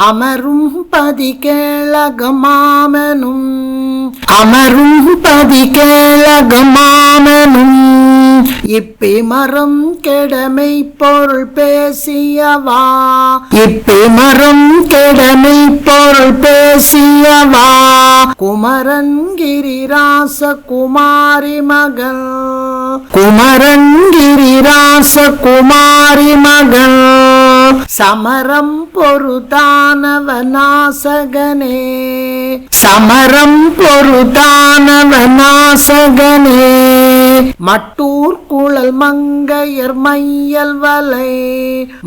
அமரும் பதி கேளகமாமனும் அமரும் பதி கேளகமாமனும் இப்பி மரம் கெடமை பொருள் பேசியவா. இப்பி மரம் கெடமை பொருள் பேசியவா. குமரன்கிரிராச குமாரி மகள். குமரன்கிரிராச குமாரி மகள். சமரம் பொருதானவனாசகனே சமரம் பொருதானவனாசகனே மட்டூர் குழல் மங்கையர் மையல் வலை.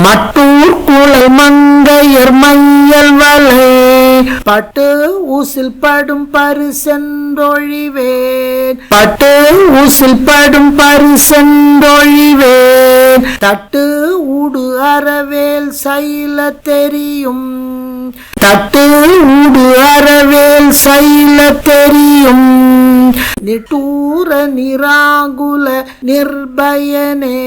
மட்டூர் குழல் மங்கையர் மையல் வலை. பட்டு ஊசில் படும் பரிசென்றொழிவேன். பட்டு ஊசில் படும் பரிசென்றொழிவேன். தட்டு ஊடு அறவேல் சைல தெரியும். தட்டு ஊடு அறவேல் சைல தெரியும். நிட்டூர நிராகுல நிர்பயனே.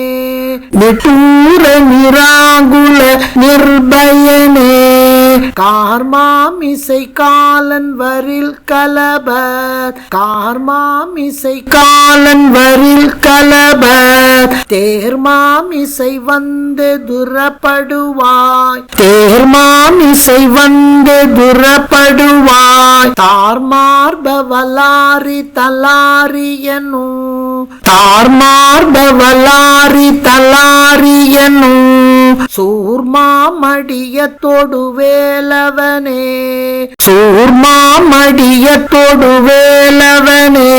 நிட்டூர நிராகுல நிர்பயனே. கார்மாமிசை காலன் வரில் கலபர். கார்மாமிசை காலன் வரில் கலபர். தேர்மாமிசை வந்து துரப்படுவாய். தேர்மாமிசை வந்து துரப்படுவாய். தார்மார்பவலாரி தலாரியனு தார்மார்பவலாரி தலாரியனு சூர்மாமடியத்தோடு வேலவனே சூர்மாமடியத்தோடு வேலவனே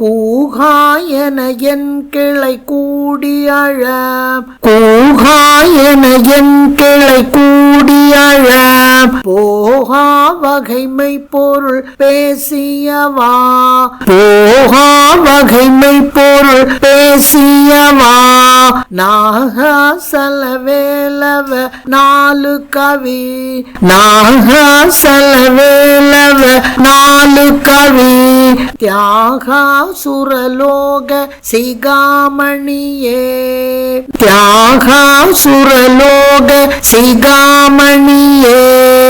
கூகாயன என் கிளை கூடி அழ கூகாயன என் கிளை கூடி அழ போகா வகைமை பொருள் பேசியவா. போகா வகைமை பொருள் பேசியவா. நாகசல வேலவ நாலு கவி. நாகசல வேலவ நாலு கவி. தியாகாசுரலோக சிகாமணியே. தியாகாசுரலோக சிகாமணியே.